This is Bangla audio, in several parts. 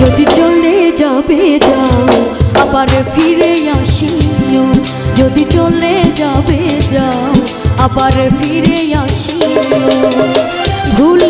যদি চলে যাবে যাও, আবার ফিরে আসিও। যদি চলে যাবে যাও, আবার ফিরে আসিও। ভুলিয়া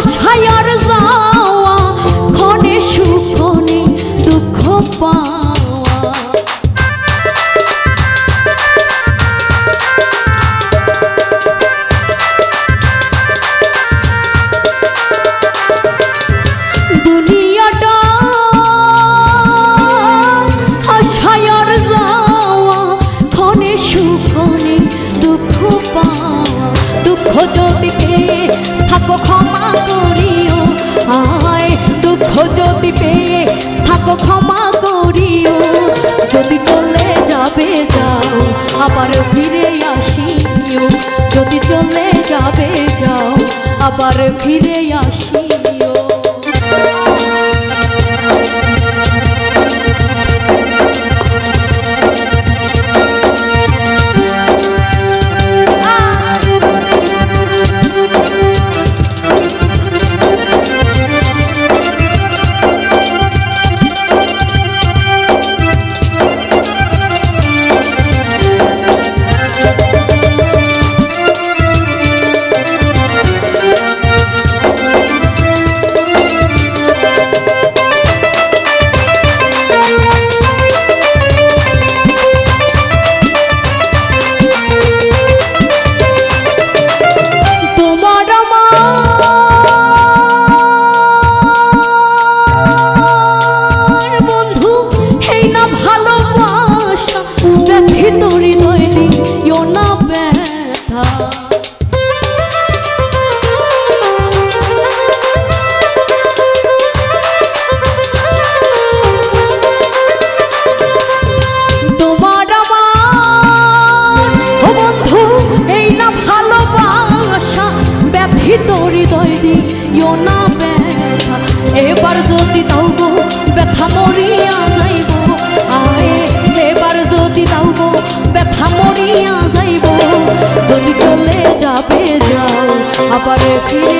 আশায় আর যাওয়া ক্ষণে সুখনে দুঃখ পাওয়া। দুনিয়াটা আশায় দুঃখ যদি আবার ফিরে আসিও যদি দাও গো, ব্যথা মরিয়া যাইব আয়ে এবার যদি দাও গো, ব্যথা মরিয়া যাইব যদি চলে যাবে যাও, আবার ফিরে